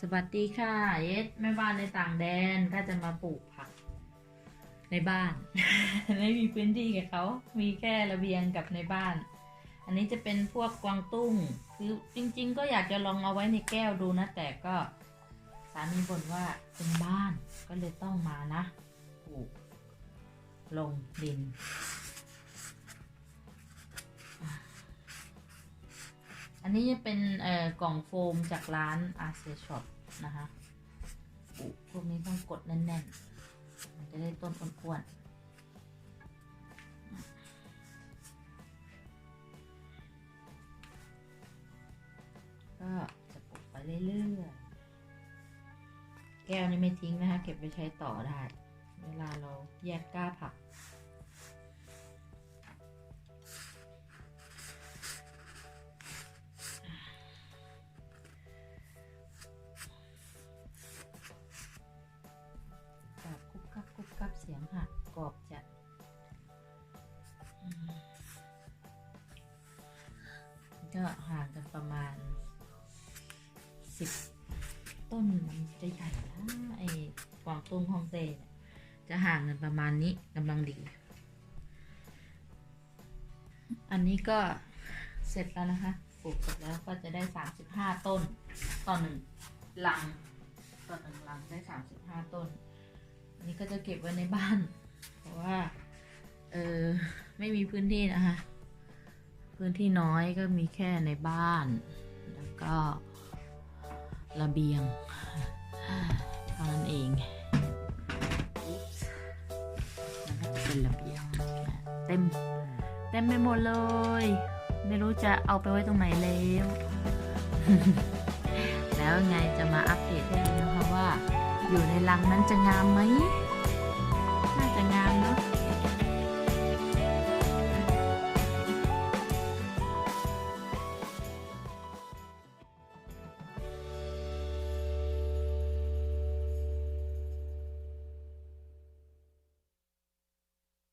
สวัสดีค่ะ เยสแม่บ้านในต่างแดนก็จะมาปลูกผัก ในบ้าน ไม่มีพื้นที่กับเขา มีแค่ระเบียงกับในบ้าน อันนี้จะเป็นพวกกวางตุ้ง คือจริง ๆ ก็อยากจะลองเอาไว้ในแก้วดูนะ แต่ก็สามีบ่นว่าเป็นบ้านก็เลยต้องมานะปลูกลงดิน นี้จะเป็นเอ่อกล่องโฟมจากร้านอาเซียช็อปนะคะพวกนี้ต้องกดแน่นๆ มันจะได้ต้นอ้วนๆก็จะปลูกไปเรื่อยๆ แก้วนี่ไม่ทิ้งนะคะ เก็บไปใช้ต่อได้ เวลาเราแยกก้าผัก ก็ห่างกันประมาณสิบต้นมันจะใหญ่นะไอ้กวางตุ้งฮองเต้เนจะห่างกันประมาณนี้กำลังดี อันนี้ก็เสร็จแล้วนะคะปลูกเสร็จแล้วก็จะได้สามสิบห้าต้นต่อหนึ่งลังต่อหนึ่งลังได้สามสิบห้าต้น อันนี้ก็จะเก็บไว้ในบ้าน เพราะว่า เออไม่มีพื้นที่นะคะ พื้นที่น้อยก็มีแค่ในบ้าน แล้วก็ระเบียงเท่านั้นเองแล้วก็จะเป็นระเบียงเต็มเต็มไปหมดเลย ไม่รู้จะเอาไปไว้ตรงไหนแล้ว แล้วไงจะมาอัปเดตให้ดูนะคะว่า อยู่ในรังนั้นจะงามไหม